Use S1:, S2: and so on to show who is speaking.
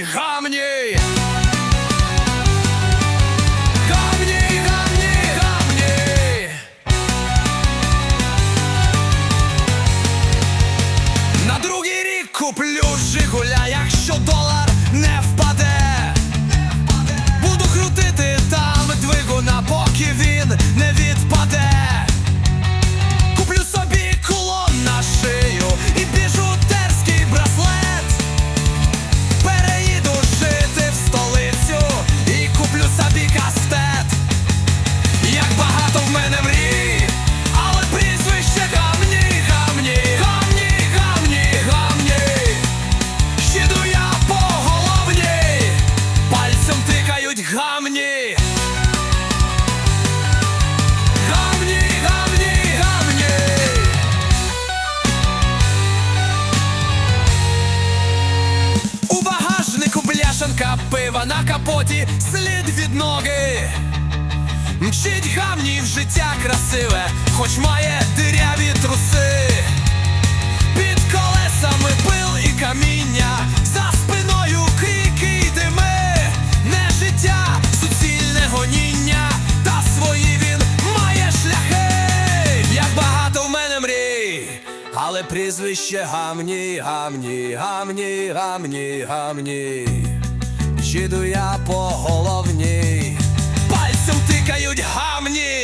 S1: бросить камни. Камни, камни. На другий рік куплю. Пляшка пива на капоті, слід від ноги. Мчить гамні в життя красиве, хоч має диряві труси. Під колесами пил і каміння, за спиною крики й дими, не життя, суцільне гоніння, та свої він має шляхи, як багато в мене мрій, але прізвище гамні, гамні, гамні, гамні, гамні їду я по головній, пальцем тикають гамні.